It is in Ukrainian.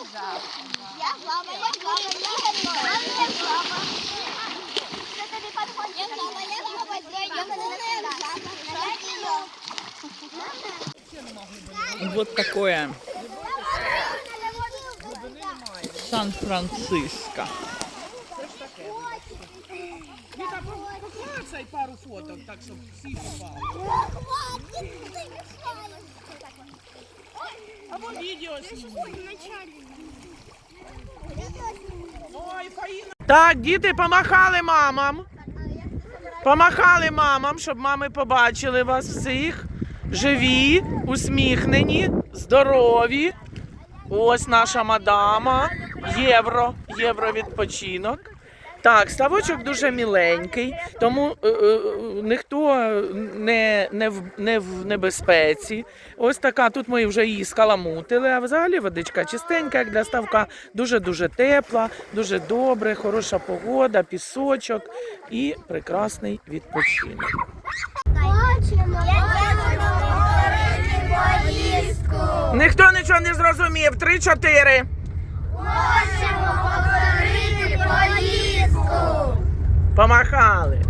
Я слава, я слава, я слава, я слава. Це тобі підходить. Я слава, я слава, я слава. Вот такое Сан-Франциско. Віка, поклацай пару фоток, так, щоб всі попали. Відео. Так, діти помахали мамам. Помахали мамам, щоб мами побачили вас всіх. Живі, усміхнені, здорові. Ось наша мадама. Євро, євро відпочинок. Так, ставочок дуже міленький, тому е, е, ніхто не, не, в, не в небезпеці. Ось така, тут ми вже її скаламутили, а взагалі водичка чистенька, як для ставка, дуже-дуже тепла, дуже добре, хороша погода, пісочок і прекрасний відпочинок. Ніхто нічого не зрозумів. Три-чотири. Хочемо Pra marcar, Ale.